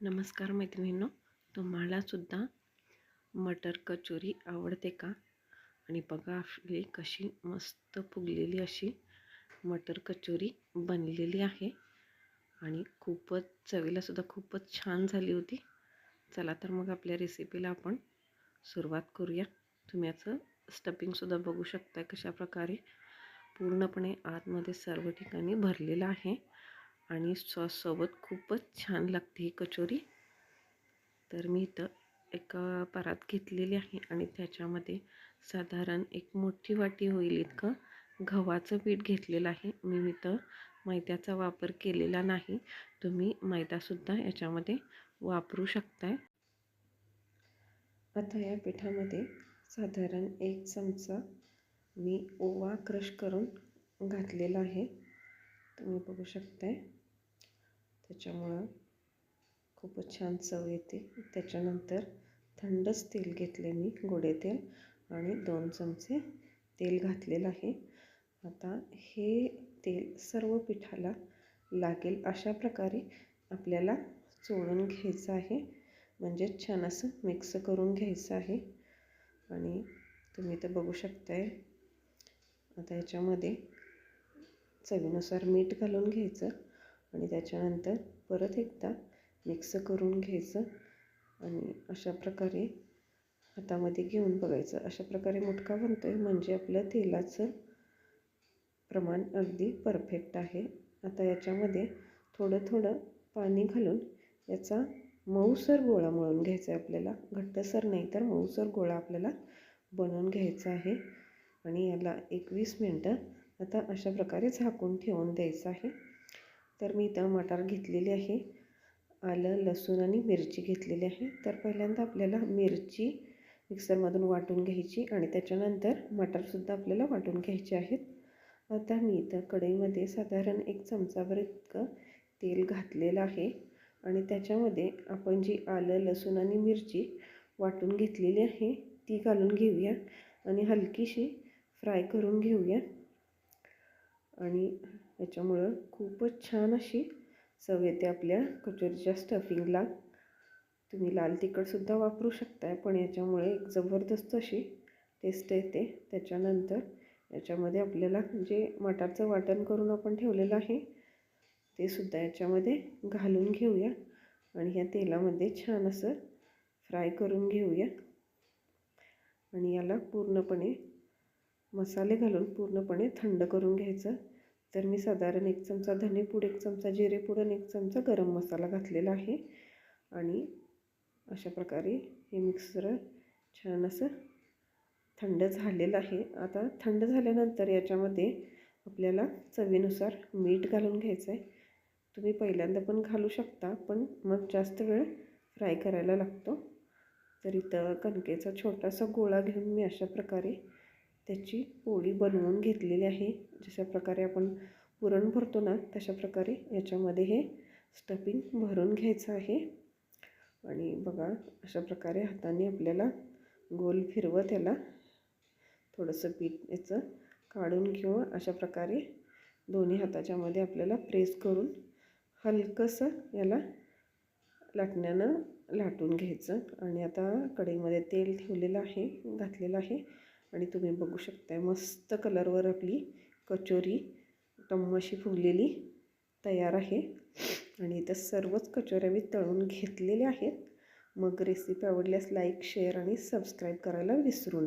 नमस्कार मैत्रिणींनो तुम्हालासुद्धा मटर कचोरी आवडते का? आणि बघा आपली कशी मस्त फुगलेली अशी मटर कचोरी बनलेली आहे. आणि खूपच चवीलासुद्धा खूपच छान झाली होती. चला तर मग आपल्या रेसिपीला आपण सुरुवात करूया. तुम्ही याचं स्टपिंगसुद्धा बघू शकता कशा प्रकारे पूर्णपणे आतमध्ये सर्व ठिकाणी भरलेलं आहे. आणि सॉससोबत खूपच छान लागते ही कचोरी. तर मी इथं एक परात घेतलेली आहे आणि त्याच्यामध्ये साधारण एक मोठी वाटी होईल इतकं. गव्हाचं पीठ घेतलेलं आहे. मी इथं मैद्याचा वापर केलेला नाही. तुम्ही मैदासुद्धा याच्यामध्ये वापरू शकताय. आता या पिठामध्ये साधारण एक चमचा मी ओवा क्रश करून घातलेला आहे. तुम्ही बघू शकताय. त्याच्यामुळं खूपच छान चव येते. त्याच्यानंतर थंडच तेल घेतले मी गोडे तेल आणि दोन चमचे तेल घातलेलं आहे. आता हे तेल सर्व पिठाला लागेल अशा प्रकारे आपल्याला चोळून घ्यायचं आहे. म्हणजे छान असं मिक्स करून घ्यायचं आहे. आणि तुम्ही तर बघू शकताय आता याच्यामध्ये चवीनुसार मीठ घालून घ्यायचं. आणि त्याच्यानंतर परत एकदा मिक्स करून घ्यायचं आणि अशा प्रकारे हातामध्ये घेऊन बघायचं. अशा प्रकारे मुटका बनतो आहे म्हणजे आपलं तेलाचं प्रमाण अगदी परफेक्ट आहे. आता याच्यामध्ये थोडं थोडं पाणी घालून याचा मऊसर गोळा मळून घ्यायचा आहे आपल्याला. घट्टसर नाही तर मऊसर गोळा आपल्याला बनवून घ्यायचा आहे. आणि याला एकवीस मिनटं आता अशा प्रकारे झाकून ठेवून द्यायचं आहे. तर मी इथं मटार घेतलेली आहे. आलं लसूण आणि मिरची घेतलेली आहे. तर पहिल्यांदा आपल्याला मिरची मिक्सरमधून वाटून घ्यायची आणि त्याच्यानंतर मटारसुद्धा आपल्याला वाटून घ्यायचे आहेत. आता मी इथं कढईमध्ये साधारण एक चमचाभर इतकं तेल घातलेलं आहे आणि त्याच्यामध्ये आपण जी आलं लसूण आणि मिरची वाटून घेतलेली आहे ती घालून घेऊया आणि हलकीशी फ्राय करून घेऊया. आणि याच्यामुळं खूपच छान अशी चव येते आपल्या कचोरीच्या स्टफिंगला तुम्ही लाल तिखटसुद्धा वापरू शकताय पण याच्यामुळे एक जबरदस्त अशी टेस्ट येते. त्याच्यानंतर याच्यामध्ये आपल्याला जे मटारचं वाटण करून आपण ठेवलेलं आहे ते सुद्धा याच्यामध्ये घालून घेऊया. आणि ह्या तेलामध्ये छान असं फ्राय करून घेऊया. आणि याला पूर्णपणे मसाले घालून पूर्णपणे थंड करून घ्यायचं. तर मी साधारण एक चमचा धनेपूड एक चमचा जिरेपूड आणि एक चमचा गरम मसाला घातलेला आहे. आणि अशा प्रकारे हे मिक्सर छान असं थंड झालेलं आहे. आता थंड झाल्यानंतर याच्यामध्ये आपल्याला चवीनुसार मीठ घालून घ्यायचं आहे. तुम्ही पहिल्यांदा पण घालू शकता पण मग जास्त वेळ फ्राय करायला लागतो. तर इथं कणकेचा छोटासा गोळा घेऊन मी अशा प्रकारे त्याची पोळी बनवून घेतलेली आहे. जशा प्रकारे आपण पुरण भरतो ना तशा प्रकारे याच्यामध्ये हे स्टफिंग भरून घ्यायचं आहे. आणि बघा अशा प्रकारे हाताने आपल्याला गोल फिरवत याला थोडंसं पीठ याचं काढून किंवा अशा प्रकारे दोन्ही हाताच्यामध्ये आपल्याला प्रेस करून हलकंसं याला लाटण्यानं लाटून घ्यायचं. आणि आता कढईमध्ये तेल ठेवलेलं आहे घातलेलं आहे. आणि तुम्ही बघू शकताय मस्त कलरवर आपली कचोरी टम्मशी फुगलेली तयार आहे. आणि इथं सर्वच कचोऱ्या मी तळून घेतलेल्या आहेत. मग रेसिपी आवडल्यास लाईक शेअर आणि सबस्क्राईब करायला विसरू नका.